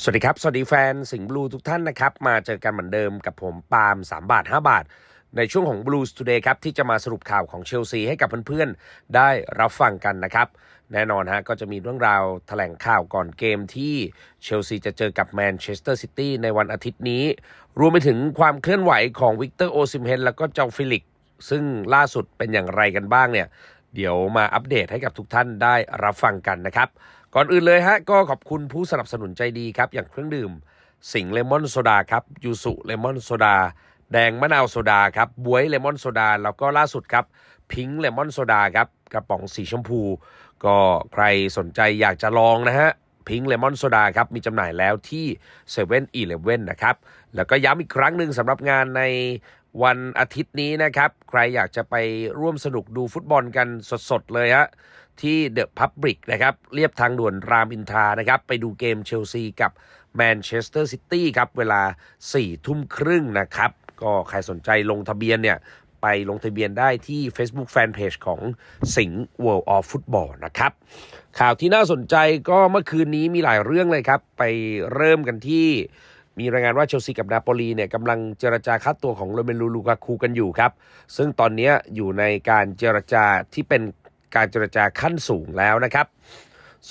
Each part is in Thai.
สวัสดีครับ สวัสดีแฟนสิงห์บลูทุกท่านนะครับ มาเจอกันเหมือนเดิมกับผมปาล์ม3 บาท 5 บาท ในช่วงของ Blues Today ครับ ที่จะมาสรุปข่าวของเชลซีให้กับเพื่อนๆ ได้รับฟังกันนะครับ แน่นอนฮะก็จะมีเรื่องราวแถลงข่าวก่อนเกมที่เชลซีจะเจอกับแมนเชสเตอร์ซิตี้ในวันอาทิตย์นี้ รวมไปถึงความเคลื่อนไหวของวิกเตอร์โอซิมเฮนแล้วก็เจ้าฟิลิก ซึ่งล่าสุดเป็นอย่างไรกันบ้างเนี่ยเดี๋ยวมาอัปเดตให้กับทุกท่านได้รับฟังกันนะครับ ก่อนอื่นเลยฮะก็ขอบคุณผู้สนับสนุนใจดีครับ อย่างเครื่องดื่ม สิงเลมอนโซดาครับยูสุเลมอนโซดาแดงมะนาวโซดาครับบวยเลมอนโซดาแล้วก็ล่าสุดครับพิงค์เลมอนโซดาครับกระป๋องสีชมพู ก็ใครสนใจอยากจะลองนะฮะพิงค์เลมอนโซดาครับมีจำหน่ายแล้วที่7 e เ e ่ e อนะครับ แล้วก็ย้ำอีกครั้งหนึ่งสำหรับงานในวันอาทิตย์นี้นะครับ ใครอยากจะไปร่วมสนุกดูฟุตบอลกันสดๆเลยฮะ ที่เดอะพับบิกนะครับเรียบทางด่วนรามอินทรานะครับ ไปดูเกมเชลซีกับแมนเชสเตอร์ซิตี้ครับ เวลา4ทุ่มครึ่งนะครับ ก็ใครสนใจลงทะเบียนเนี่ย ไปลงทะเบียนได้ที่ Facebook Fanpage ของสิงห์ World of Football นะครับ ข่าวที่น่าสนใจก็เมื่อคืนนี้มีหลายเรื่องเลยครับ ไปเริ่มกันที่มีรายงานว่าเชลซีกับนาโปลีเนี่ยกำลังเจรจาค่าตัวของโรเมลูลูกาคูกันอยู่ครับ ซึ่งตอนนี้อยู่ในการเจรจาที่เป็น การเจรจาขั้นสูงแล้วนะครับ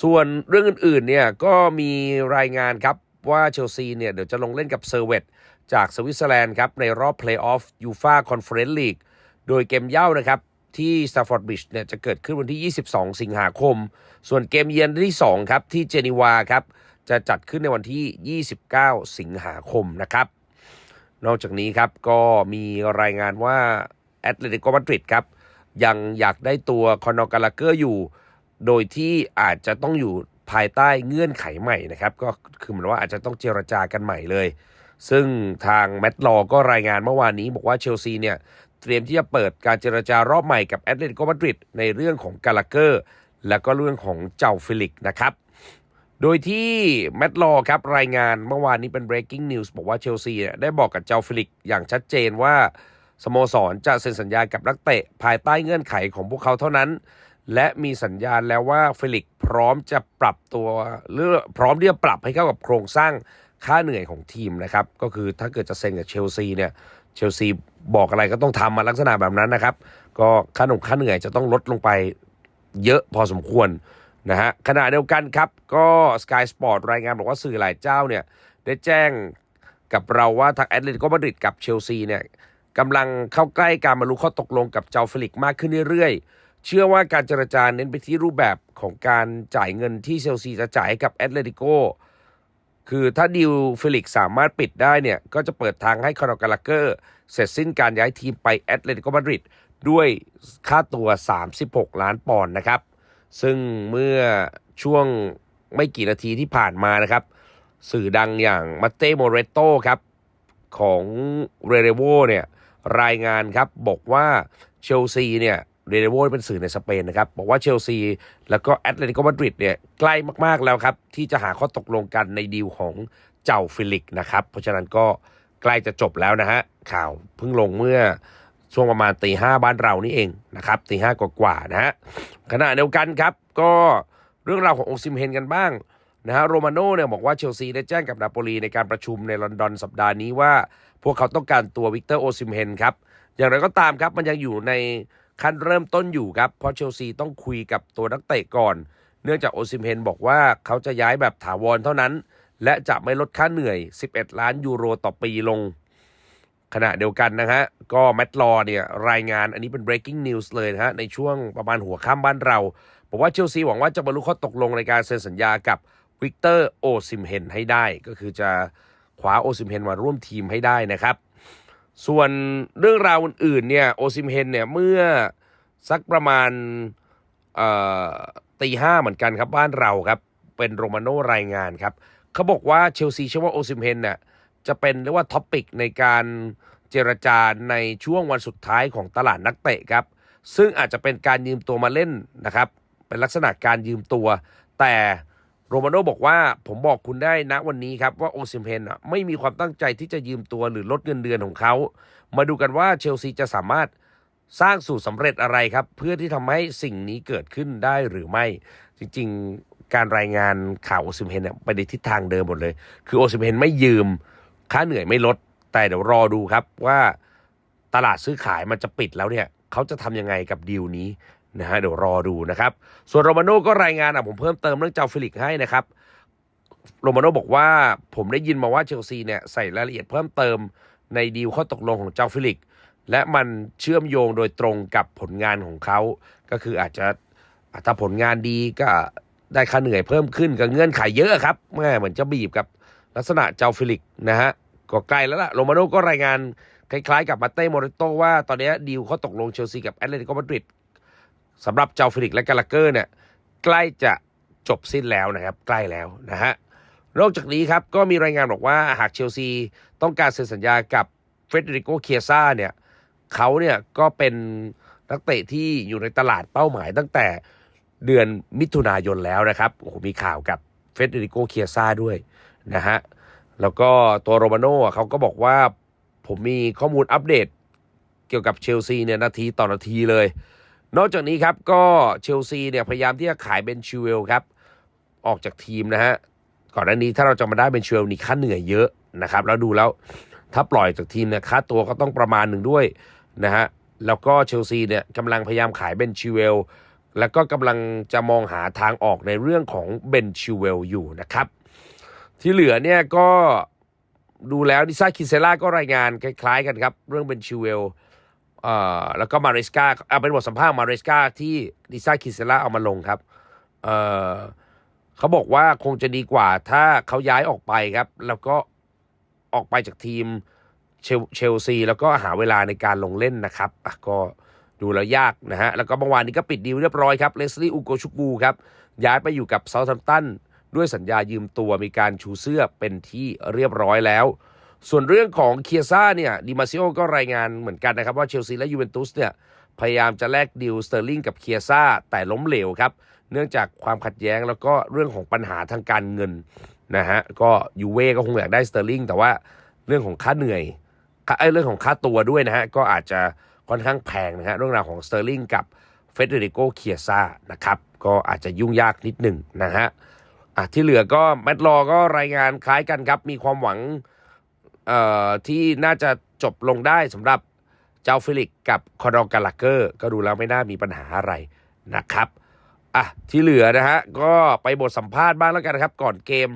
ส่วนเรื่องอื่นๆเนี่ยก็มีรายงานครับว่าเชลซีเนี่ยเดี๋ยวจะลงเล่นกับเซอร์เวตจากสวิตเซอร์แลนด์ครับในรอบเพลย์ออฟยูฟาคอนเฟอเรนซ์ลีกโดยเกมเย่านะครับที่สตาร์ฟอร์ดบริดจ์เนี่ยจะเกิดขึ้นวันที่ 22 สิงหาคม ส่วนเกมเยือนที่ 2 ครับ ที่เจนีวาครับ จะจัดขึ้นในวันที่ 29 สิงหาคมนะครับ นอกจากนี้ครับก็มีรายงานว่าแอตเลติโกมาดริดครับ ยังอยากได้ตัวคอนอกาลาเกอร์อยู่ โดยที่อาจจะต้องอยู่ภายใต้เงื่อนไขใหม่นะครับ ก็คือเหมือนว่าอาจจะต้องเจรจากันใหม่เลย ซึ่งทางแมตต์ลอว์ก็รายงานเมื่อวานนี้ บอกว่าเชลซีเนี่ยเตรียมที่จะเปิดการเจรจารอบใหม่กับแอตเลติโกมาดริดในเรื่องของกาลาเกอร์ และก็เรื่องของเจ้าฟิลิกนะครับ โดยที่แมตต์ลอว์ครับรายงานเมื่อวานนี้เป็น breaking news บอกว่าเชลซีเนี่ยได้บอกกับเจ้าฟิลิกอย่างชัดเจนว่า สโมสรจะเซ็นสัญญากับนักเตะภายใต้เงื่อนไขของพวกเขาเท่านั้น และมีสัญญาณแล้วว่าเฟลิกพร้อมจะปรับตัวหรือพร้อมที่จะปรับให้เข้ากับโครงสร้างค่าเหนื่อยของทีมนะครับ ก็คือถ้าเกิดจะเซ็นกับเชลซีเนี่ยเชลซีบอกอะไรก็ต้องทำมาลักษณะแบบนั้นนะครับ ก็ค่าหนุ่มค่าเหนื่อยจะต้องลดลงไปเยอะพอสมควรนะฮะขณะเดียวกันครับ ก็ Sky Sport รายงานบอกว่าสื่อหลายเจ้าเนี่ยได้แจ้งกับเราว่าทางแอตเลติโกมาดริดกับเชลซีเนี่ย กำลังเข้าใกล้การบรรลุข้อตกลงกับเจ้าฟลิกมากขึ้นเรื่อยๆ เชื่อว่าการเจรจาเน้นไปที่รูปแบบของการจ่ายเงินที่เชลซีจะจ่ายกับแอตเลติโกคือถ้าดิวฟิลิกสามารถปิดได้เนี่ย ก็จะเปิดทางให้คอนอร์กาลาเกอร์ เสร็จสิ้นการย้ายทีมไปแอตเลติโกมาดริดด้วยค่าตัว 36 ล้านปอนด์นะครับ ซึ่งเมื่อช่วงไม่กี่นาทีที่ผ่านมานะครับ สื่อดังอย่างมาเต้โมเรโตครับ ของเรเรโวเนี่ย รายงานครับบอกว่าเชลซีเนี่ยเรเรโวเป็นสื่อในสเปนนะครับ บอกว่าเชลซี แล้วก็แอตเลติโกมาดริดเนี่ยใกล้มาก ๆ แล้วครับ ที่จะหาข้อตกลงกันในดีลของเจ้าฟิลิกนะครับ เพราะฉะนั้นก็ใกล้จะจบแล้วนะฮะ ข่าวเพิ่งลงเมื่อช่วงประมาณตีห้าบ้านเรานี่เองนะครับตีห้ากว่าๆนะฮะขณะเดียวกันครับ ก็เรื่องราวขององซิมเฮนกันบ้าง นะฮะโรมาโน่เนี่ยบอกว่าเชลซีได้แจ้งกับนาโปลีในการประชุมในลอนดอนสัปดาห์นี้ว่า พวกเขาต้องการตัววิกเตอร์โอซิมเฮนครับ อย่างไรก็ตามครับมันยังอยู่ในขั้นเริ่มต้นอยู่ครับ เพราะเชลซีต้องคุยกับตัวนักเตะก่อน เนื่องจากโอซิมเฮนบอกว่าเขาจะย้ายแบบถาวรเท่านั้น และจะไม่ลดค่าเหนื่อย 11 ล้านยูโรต่อปีลง ขณะเดียวกันนะฮะก็แมตต์ลอเนี่ยรายงานอันนี้เป็น breaking news เลยนะฮะในช่วงประมาณหัวค่ำบ้านเราบอกว่าเชลซีหวังว่าจะบรรลุข้อตกลงในการเซ็นสัญญากับ วิกเตอร์โอซิมเฮนให้ได้ก็คือจะคว้าโอซิมเฮนมาร่วมทีมให้ได้นะครับ ส่วนเรื่องราวอื่นๆเนี่ยโอซิมเฮนเนี่ยเมื่อสักประมาณตีห้าเหมือนกันครับบ้านเราครับ เป็นโรมาโนรายงานครับเขาบอกว่าเชลซีเชื่อว่าโอซิมเฮนเนี่ยจะเป็นเรียกว่าท็อปิกในการเจรจาในช่วงวันสุดท้ายของตลาดนักเตะครับ ซึ่งอาจจะเป็นการยืมตัวมาเล่นนะครับ เป็นลักษณะการยืมตัว แต่ โรมาโนบอกว่าผมบอกคุณได้นะวันนี้ครับว่าโอซิมเฮนอะไม่มีความตั้งใจที่จะยืมตัวหรือลดเงินเดือนของเขา มาดูกันว่าเชลซีจะสามารถสร้างสูตรสำเร็จอะไรครับ เพื่อที่ทำให้สิ่งนี้เกิดขึ้นได้หรือไม่ จริงๆ การรายงานข่าวโอซิมเฮนเนี่ยไปในทิศทางเดิมหมดเลย คือโอซิมเฮนไม่ยืม ค่าเหนื่อยไม่ลด แต่เดี๋ยวรอดูครับว่าตลาดซื้อขายมันจะปิดแล้วเนี่ยเขาจะทำยังไงกับดีลนี้ นะฮะเดี๋ยวรอดูนะครับ ส่วนโรมาโน่ก็รายงานอะผมเพิ่มเติมเรื่องเจ้าฟิลิกให้นะครับโรมาโน่บอกว่าผมได้ยินมาว่าเชลซีเนี่ยใส่รายละเอียดเพิ่มเติมในดีลข้อตกลงของเจ้าฟิลิก และมันเชื่อมโยงโดยตรงกับผลงานของเขา ก็คืออาจจะถ้าผลงานดีก็ได้ค่าเหนื่อยเพิ่มขึ้นกับเงื่อนไขเยอะครับแม่เหมือนจะบีบกับลักษณะเจ้าฟิลิกนะฮะก็ใกล้แล้วล่ะโรมาโน่ก็รายงานคล้ายๆ กับมาเต้โมเรโตว่าตอนนี้ดีลข้อตกลงเชลซีกับแอตเลติโกมาดริด สำหรับเจ้าฟิลิกและกาลาเกอร์เนี่ยใกล้จะจบสิ้นแล้วนะครับ ใกล้แล้วนะฮะนอกจากนี้ครับก็มีรายงานบอกว่าหากเชลซีต้องการเซ็นสัญญากับเฟรเดริโกเคียซ่าเนี่ยเขาเนี่ยก็เป็นนักเตะที่อยู่ในตลาดเป้าหมายตั้งแต่เดือนมิถุนายนแล้วนะครับโอ้โหมีข่าวกับเฟรเดริโกเคียซ่าด้วยนะฮะแล้วก็ตัวโรมาโน่เขาก็บอกว่าผมมีข้อมูลอัปเดตเกี่ยวกับเชลซีเนี่ยนาทีต่อนาทีเลย นอกจากนี้ครับก็เชลซีเนี่ยพยายามที่จะขายเบนชิเวลครับออกจากทีมนะฮะก่อนหน้านี้ถ้าเราจะมาได้เป็นเชลนี่ค่าเหนื่อยเยอะนะครับแล้วดูแล้วถ้าปล่อยจากทีมเนี่ยค่าตัวก็ต้องประมาณหนึ่งด้วยนะฮะแล้วก็เชลซีเนี่ยกำลังพยายามขายเบนชิเวลแล้วก็กำลังจะมองหาทางออกในเรื่องของเบนชิเวลอยู่นะครับ ที่เหลือเนี่ยก็ดูแล้วดิซ่าคิเซล่าก็รายงานคล้ายๆกันครับ เรื่องเบนชิเวล เอ่อแล้วก็มาเรสกาเอาเป็นบทสัมภาษณ์มาเรสกาที่ดิซ่าคิเซล่าเอามาลงครับเอ่อเขาบอกว่าคงจะดีกว่าถ้าเขาย้ายออกไปครับ แล้วก็ออกไปจากทีมเชลซี แล้วก็หาเวลาในการลงเล่นนะครับอะก็ดูแล้วยากนะฮะ แล้วก็เมื่อวานนี้ก็ปิดดีลเรียบร้อยครับเลสลี่อูโกชูกูครับ ย้ายไปอยู่กับเซาท์แฮมป์ตันด้วยสัญญายืมตัวมีการชูเสื้อเป็นที่เรียบร้อยแล้ว ส่วนเรื่องของเคียซ่าเนี่ยดิมาซิโอก็รายงานเหมือนกันนะครับ ว่าเชลซีและยูเวนตุสเนี่ยพยายามจะแลกดีลสเตอร์ลิงกับเคียซ่าแต่ล้มเหลวครับ เนื่องจากความขัดแย้งแล้วก็เรื่องของปัญหาทางการเงินนะฮะก็ยูเว่ก็คงอยากได้สเตอร์ลิงแต่ว่าเรื่องของค่าเหนื่อยค่าเอ้เรื่องของค่าตัวด้วยนะฮะก็อาจจะค่อนข้างแพงนะฮะเรื่องราวของสเตอร์ลิงกับเฟเดริโกเคียซ่านะครับก็อาจจะยุ่งยากนิดหนึ่งนะฮะอะที่เหลือก็แมตต์ลอก็รายงานคล้ายกันครับมีความหวัง เอ่อที่น่าจะจบลงได้สำหรับเจ้าฟิลิกกับคอนอร์กาลาเกอร์ ก็ดูแล้วไม่น่ามีปัญหาอะไรนะครับอะที่เหลือนะฮะก็ไปบทสัมภาษณ์บ้างแล้วกันนะครับ ก่อนเกม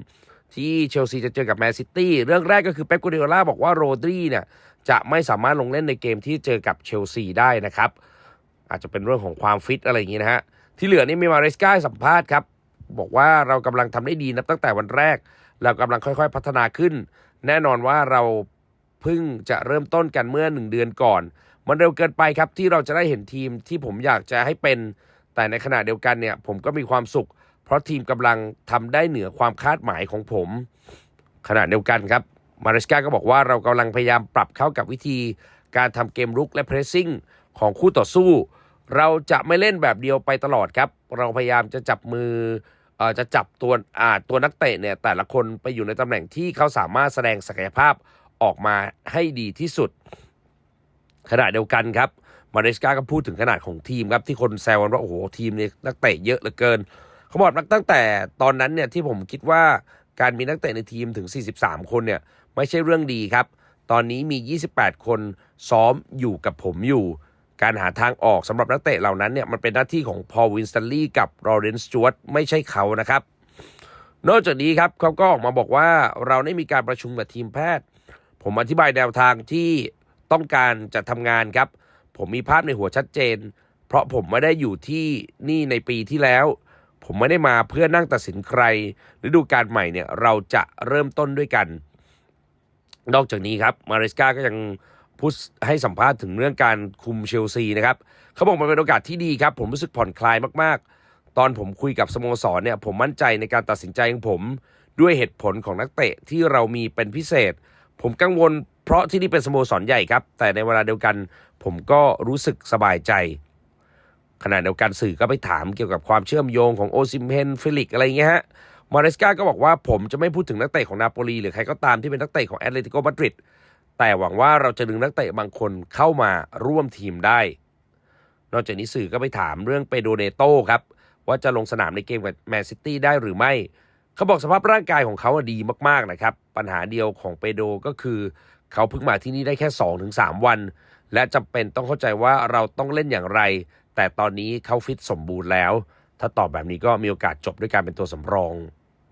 ที่เชลซีจะเจอกับแมนซิตี้เรื่องแรกก็คือเป๊ปกูเดโอล่าบอกว่าโรดรีเนี่ยจะไม่สามารถลงเล่นในเกมที่เจอกับเชลซีได้นะครับ อาจจะเป็นเรื่องของความฟิตอะไรอย่างนี้นะฮะที่เหลือนี่มีมาเรสกาให้สัมภาษณ์ครับ บอกว่าเรากำลังทำได้ดีนับตั้งแต่วันแรก เรากำลังค่อยๆ พัฒนาขึ้น แน่นอนว่าเราเพิ่งจะเริ่มต้นกันเมื่อหนึ่งเดือนก่อน มันเร็วเกินไปครับที่เราจะได้เห็นทีมที่ผมอยากจะให้เป็น แต่ในขณะเดียวกันเนี่ยผมก็มีความสุข เพราะทีมกำลังทำได้เหนือความคาดหมายของผม ขณะเดียวกันครับมาริสกาก็บอกว่าเรากำลังพยายามปรับเข้ากับวิธี การทำเกมรุกและเพรสซิ่งของคู่ต่อสู้ เราจะไม่เล่นแบบเดียวไปตลอดครับ เราพยายามจะจับมือ จะจับตัวตัวนักเตะเนี่ยแต่ละคนไปอยู่ในตำแหน่งที่เขาสามารถแสดงศักยภาพออกมาให้ดีที่สุด ขณะเดียวกันครับมาเรสกาก็พูดถึงขนาดของทีมครับที่คนแซวกันว่าโอ้โหทีมนี้นักเตะเยอะเหลือเกินเขาบอกนักตั้งแต่ตอนนั้นเนี่ยที่ผมคิดว่าการมีนักเตะในทีมถึง 43 คนเนี่ยไม่ใช่เรื่องดีครับ ตอนนี้มี 28 คนซ้อมอยู่กับผมอยู่ การหาทางออกสำหรับนักเตะเหล่านั้นเนี่ยมันเป็นหน้าที่ของพอลวินสตันลีย์กับรอเรนส์จวตไม่ใช่เขานะครับ นอกจากนี้ครับเขาก็ออกมาบอกว่าเราได้มีการประชุมกับทีมแพทย์ ผมอธิบายแนวทางที่ต้องการจะทำงานครับ ผมมีภาพในหัวชัดเจน เพราะผมไม่ได้อยู่ที่นี่ในปีที่แล้ว ผมไม่ได้มาเพื่อนั่งตัดสินใครฤดูกาลใหม่เนี่ยเราจะเริ่มต้นด้วยกัน นอกจากนี้ครับมาริสกาก็ยัง พูดให้สัมภาษณ์ถึงเรื่องการคุมเชลซีนะครับเขาบอกมันเป็นโอกาสที่ดีครับ ผมรู้สึกผ่อนคลายมากๆ ตอนผมคุยกับสโมสรเนี่ยผมมั่นใจในการตัดสินใจของผม ด้วยเหตุผลของนักเตะที่เรามีเป็นพิเศษ ผมกังวลเพราะที่นี่เป็นสโมสรใหญ่ครับ แต่ในเวลาเดียวกันผมก็รู้สึกสบายใจขณะเดียวกันสื่อก็ไปถามเกี่ยวกับความเชื่อมโยงของโอซิมเฮนฟิลิกอะไรเงี้ยฮะมาเรสกาก็บอกว่าผมจะไม่พูดถึงนักเตะของนาโปลีหรือใครก็ตามที่เป็นนักเตะของแอตเลติโกมาดริด แต่หวังว่าเราจะดึงนักเตะบางคนเข้ามาร่วมทีมได้ นอกจากนี้สื่อก็ไปถามเรื่องเปโดเนโต้ครับ ว่าจะลงสนามในเกมกับแมนซิตี้ได้หรือไม่ เขาบอกสภาพร่างกายของเขาดีมากๆนะครับ ปัญหาเดียวของเปโดก็คือ เขาเพิ่งมาที่นี่ได้แค่ 2-3 วัน และจำเป็นต้องเข้าใจว่าเราต้องเล่นอย่างไร แต่ตอนนี้เขาฟิตสมบูรณ์แล้ว ถ้าตอบแบบนี้ก็มีโอกาสจบด้วยการเป็นตัวสำรอง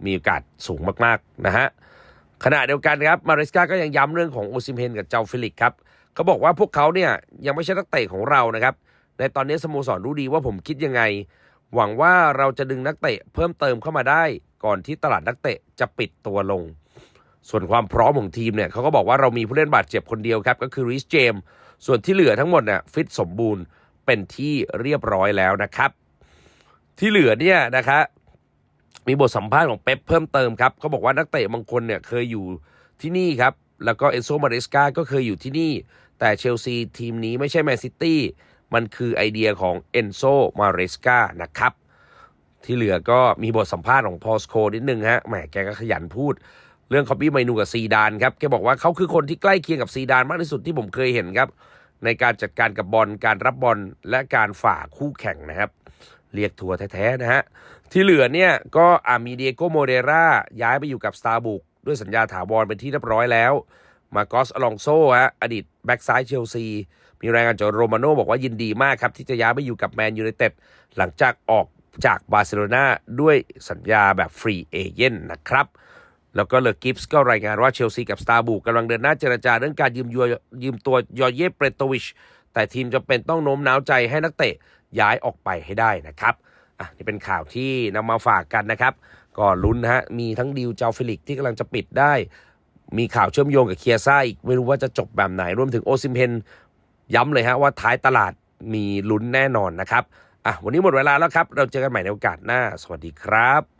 มีโอกาสสูงมากๆนะฮะ ขณะเดียวกันครับมาริสกาก็ยังย้ำเรื่องของโอซิมเฮนกับเจ้าฟิลิกครับเขาบอกว่าพวกเขาเนี่ยยังไม่ใช่นักเตะของเรานะครับ ในตอนนี้สโมสรรู้ดีว่าผมคิดยังไง หวังว่าเราจะดึงนักเตะเพิ่มเติมเข้ามาได้ ก่อนที่ตลาดนักเตะจะปิดตัวลง ส่วนความพร้อมของทีมเนี่ยเขาก็บอกว่าเรามีผู้เล่นบาดเจ็บคนเดียวครับก็คือริสเจมส่วนที่เหลือทั้งหมดเนี่ยฟิตสมบูรณ์เป็นที่เรียบร้อยแล้วนะครับ ที่เหลือเนี่ยนะคะ มีบทสัมภาษณ์ของเป๊ปเพิ่มเติมครับเขาบอกว่านักเตะบางคนเนี่ยเคยอยู่ที่นี่ครับ แล้วก็เอนโซมาริสกาก็เคยอยู่ที่นี่ แต่เชลซีทีมนี้ไม่ใช่แมนซิตี้มันคือไอเดียของเอนโซมาริสกานะครับ ที่เหลือก็มีบทสัมภาษณ์ของพอสโคนิดนึงฮะแหมแกก็ขยันพูด เรื่องคอปปี้ไมนูกับซีดานครับแกบอกว่าเขาคือคนที่ใกล้เคียงกับซีดานมากที่สุดที่ผมเคยเห็นครับ ในการจัดการกับบอลการรับบอลและการฝ่าคู่แข่งนะครับ เรียกทัวร์แท้ๆนะฮะ ที่เหลือเนี่ยก็อามีเดียโกโมเดราย้ายไปอยู่กับสตาร์บุกด้วยสัญญาถาวรเป็นที่เรียบร้อยแล้ว มาโกสอลองโซฮะอดีตแบ็กซ้ายเชลซี มีรายงานจากโรมาโน่บอกว่ายินดีมากครับ ที่จะย้ายไปอยู่กับแมนยูไนเต็ดหลังจากออกจากบาร์เซโลนาด้วยสัญญาแบบฟรีเอเย่นนะครับแล้วก็เลอกิฟส์ก็รายงานว่าเชลซีกับสตาร์บุกกำลังเดินหน้าเจรจาเรื่องการยืมยัวยืมตัวยอเย่เปรโตวิช แต่ทีมจำเป็นต้องโน้มน้าวใจให้นักเตะย้ายออกไปให้ได้นะครับ อะนี่เป็นข่าวที่นำมาฝากกันนะครับ ก็ลุ้นนะฮะมีทั้งดิวเจ้าฟิลิกที่กำลังจะปิดได้ มีข่าวเชื่อมโยงกับเคียซ่าอีกไม่รู้ว่าจะจบแบบไหนรวมถึงโอซิมเพนย้ำเลยฮะว่าท้ายตลาดมีลุ้นแน่นอนนะครับอะวันนี้หมดเวลาแล้วครับ เราเจอกันใหม่ในโอกาสหน้า สวัสดีครับ